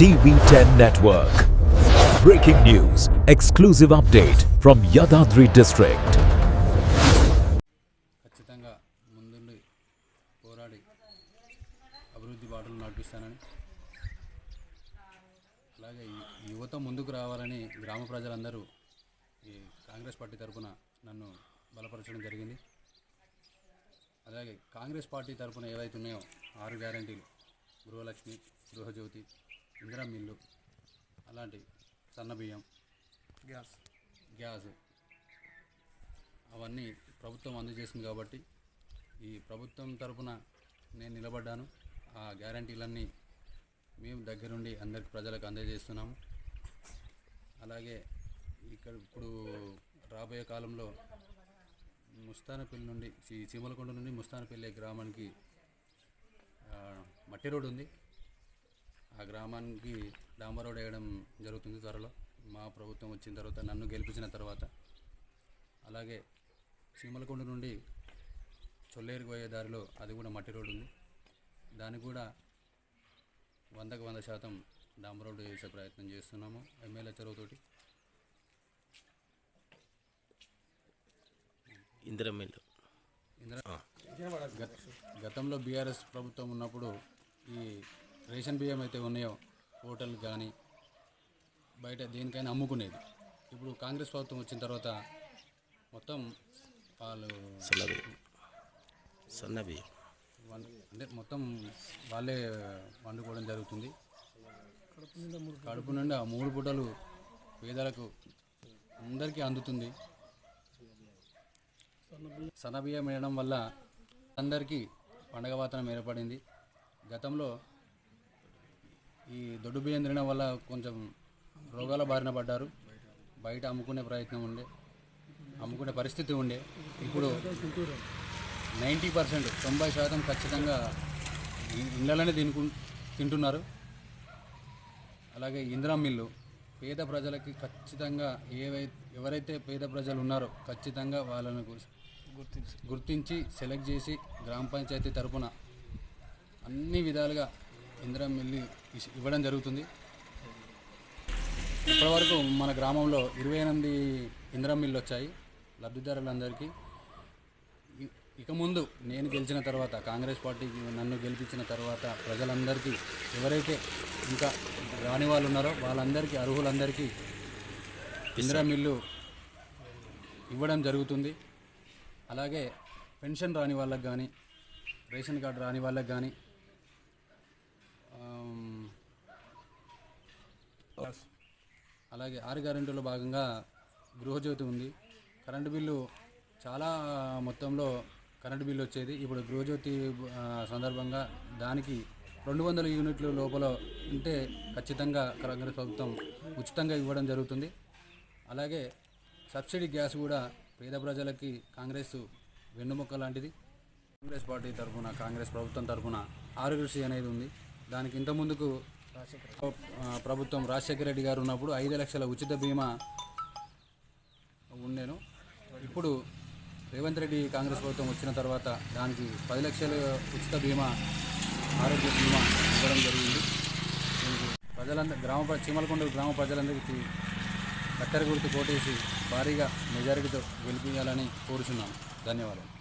TV10 network Breaking news exclusive update from Yadadri district ఖచ్చితంగా ముందుండి పోరాడి అభివృద్ధి బాటలు నడిపిస్తానని. అలాగే యువత ముందుకు రావాలని గ్రామ ప్రజలందరూ ఈ కాంగ్రెస్ పార్టీ తరఫున నన్ను బలపరచడం జరిగింది. అలాగే కాంగ్రెస్ పార్టీ తరఫున ఏవైతే ఉన్నాయో ఆరు గ్యారంటీలు గృహలక్ష్మి గృహజ్యోతి ఇందిరా మిల్లు అలాంటి సన్నబియ్యం గ్యాస్. గ్యాస్ అవన్నీ ప్రభుత్వం అందజేసింది కాబట్టి ఈ ప్రభుత్వం తరపున నేను నిలబడ్డాను. ఆ గ్యారంటీలన్నీ మేము దగ్గరుండి అందరికి ప్రజలకు అందజేస్తున్నాము. అలాగే ఇక్కడ ఇప్పుడు రాబోయే కాలంలో ముస్తానపల్లి నుండి చీమలకొండ నుండి ముస్తానపల్లి గ్రామానికి మట్టి రోడ్ ఉంది. ఆ గ్రామానికి డాంబర్ రోడ్ వేయడం జరుగుతుంది త్వరలో. మా ప్రభుత్వం వచ్చిన తర్వాత నన్ను గెలిపించిన తర్వాత. అలాగే చీమలకొండ నుండి చొల్లేరుకు పోయే దారిలో అది కూడా మట్టి రోడ్డు ఉంది. దానికి కూడా వందకు వంద శాతం డాంబర్ రోడ్డు వేసే ప్రయత్నం చేస్తున్నాము ఎమ్మెల్యే చొరవతోటి. ఇందిరా గత- గతంలో బీఆర్ఎస్ ప్రభుత్వం ఉన్నప్పుడు రేషన్ బియ్యం అయితే ఉన్నాయో హోటల్ కానీ బయట దేనికైనా అమ్ముకునేది. ఇప్పుడు కాంగ్రెస్ ప్రభుత్వం వచ్చిన తర్వాత మొత్తం వాళ్ళు వన్- అంటే మొత్తం వాళ్ళే వండుకోవడం జరుగుతుంది. కడుపు నుండి ఆ మూడు పూటలు పేదలకు అందరికీ అందుతుంది. సన్నబియ్యం వేయడం వల్ల అందరికీ పండగ వాతావరణం ఏర్పడింది. గతంలో ఈ దొడ్డు బియ్యం తినడం వల్ల కొంచెం రోగాల బారిన పడ్డారు. బయట అమ్ముకునే ప్రయత్నం ఉండే. అమ్ముకునే పరిస్థితి ఉండే. ఇప్పుడు నైంటీ పర్సెంట్ తొంభై శాతం ఖచ్చితంగా ఇళ్ళలోనే తినుకు తింటున్నారు. అలాగే ఇందిరా మిల్లు పేద ప్రజలకి ఖచ్చితంగా ఏవై ఎవరైతే పేద ప్రజలు ఉన్నారో ఖచ్చితంగా వాళ్ళను గుర్తించి. గుర్తించి సెలెక్ట్ చేసి గ్రామ పంచాయతీ తరపున అన్ని విధాలుగా ఇందిరా మిల్లు ఇవ్వడం జరుగుతుంది. ఇప్పటివరకు మన గ్రామంలో ఇరవై ఎనిమిది ఇంద్రం మిల్లు వచ్చాయి లబ్ధిదారులందరికీ ఇక ముందు నేను గెలిచిన తర్వాత కాంగ్రెస్ పార్టీకి నన్ను గెలిపించిన తర్వాత ప్రజలందరికీ ఎవరైతే ఇంకా రాని వాళ్ళు ఉన్నారో వాళ్ళందరికీ అర్హులందరికీ ఇంద్రం మిల్లు ఇవ్వడం జరుగుతుంది. అలాగే పెన్షన్ రాని వాళ్ళకి కానీ రేషన్ కార్డు రాని వాళ్ళకి కానీ అలాగే ఆరు గ్యారెంటీలో భాగంగా గృహజ్యోతి ఉంది. కరెంటు బిల్లు చాలా మొత్తంలో కరెంటు బిల్లు వచ్చేది. ఇప్పుడు గృహజ్యోతి సందర్భంగా దానికి రెండు వందల యూనిట్ల లోపల ఉంటే ఖచ్చితంగా కాంగ్రెస్ ప్రభుత్వం ఉచితంగా ఇవ్వడం జరుగుతుంది. అలాగే సబ్సిడీ గ్యాస్ కూడా పేద ప్రజలకి కాంగ్రెస్ వెన్నుముక్క లాంటిది. కాంగ్రెస్ పార్టీ తరఫున కాంగ్రెస్ ప్రభుత్వం తరఫున ఆరోగ్యశ్రీ అనేది ఉంది. దానికి ఇంతకుముందుకు ప్రభుత్వం రాజశేఖర రెడ్డి గారు ఉన్నప్పుడు ఐదు లక్షల ఉచిత బీమా ఉండేను. ఇప్పుడు రేవంత్ రెడ్డి కాంగ్రెస్ ప్రభుత్వం వచ్చిన తర్వాత దానికి పది లక్షల ఉచిత బీమా ఆరోగ్య బీమా ఇవ్వడం జరిగింది. ప్రజలందరూ గ్రామ చీమలకొండ గ్రామ ప్రజలందరికీ కత్తెర గుర్తు కోటేసి భారీగా మెజారిటీతో గెలిపించాలని కోరుచున్నాను. ధన్యవాదాలు.